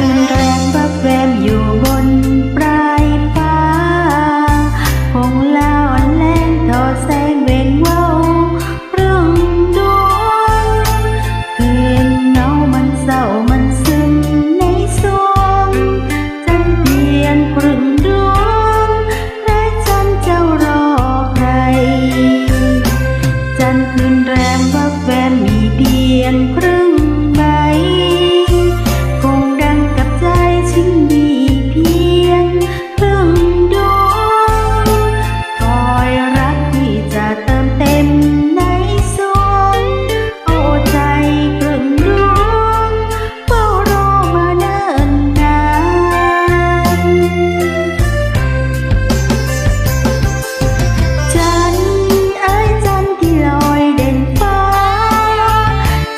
รุนแรงบับแวมอยู่บน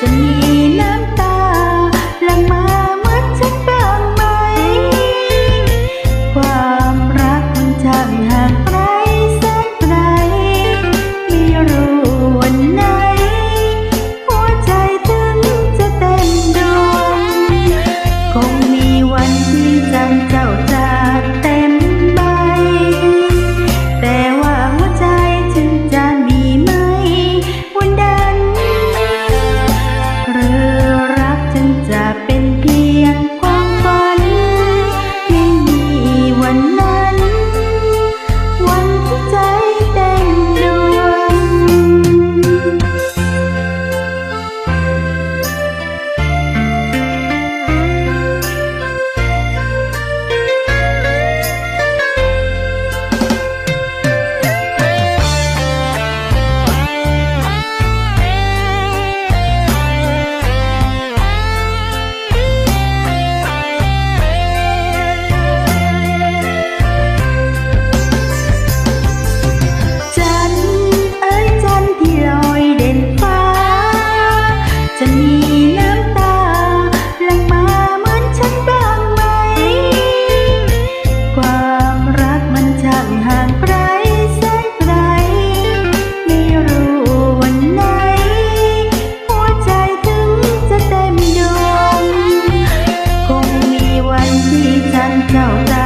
for me. ที่ฉันเจ้าตา